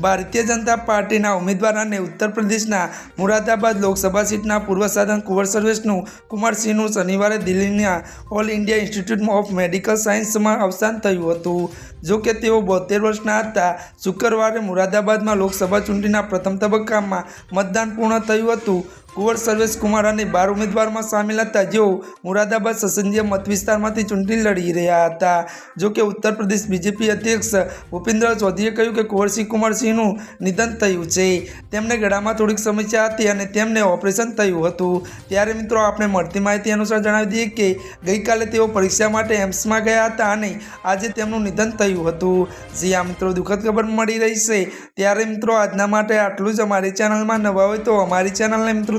ભારતીય જનતા પાર્ટીના ઉમેદવાર અને ઉત્તર પ્રદેશના મુરાદાબાદ લોકસભા સીટના પૂર્વ સાધન કુંવર સર્વેશનું કુમારસિંહનું શનિવારે દિલ્હીના All India Institute of Medical સાયન્સમાં અવસાન થયું હતું. જો કે તેઓ બોતેર વર્ષના હતા. શુક્રવારે મુરાદાબાદમાં લોકસભા ચૂંટણીના પ્રથમ તબક્કામાં મતદાન પૂર્ણ થયું હતું. કુંવર સર્વેશ કુમાર અને બાર ઉમેદવારમાં સામેલ હતા. જેઓ મુરાદાબાદ સંસદીય મતવિસ્તારમાંથી ચૂંટણી લડી રહ્યા હતા. જો કે ઉત્તર પ્રદેશ બીજેપી અધ્યક્ષ ભૂપેન્દ્ર ચૌધરીએ કહ્યું કે કુંવરસિંહ કુમારસિંહનું નિધન થયું છે. તેમને ગળામાં થોડીક સમસ્યા હતી અને તેમને ઓપરેશન થયું હતું. ત્યારે મિત્રો, આપણે મળતી માહિતી અનુસાર જણાવી દઈએ કે ગઈકાલે તેઓ પરીક્ષા માટે એમ્સમાં ગયા હતા અને આજે તેમનું નિધન થયું હતું. જી આ મિત્રો, દુઃખદ ખબર મળી રહી છે. ત્યારે મિત્રો, આજના માટે આટલું જ. અમારી ચેનલમાં નવા હોય તો અમારી ચેનલને મિત્રો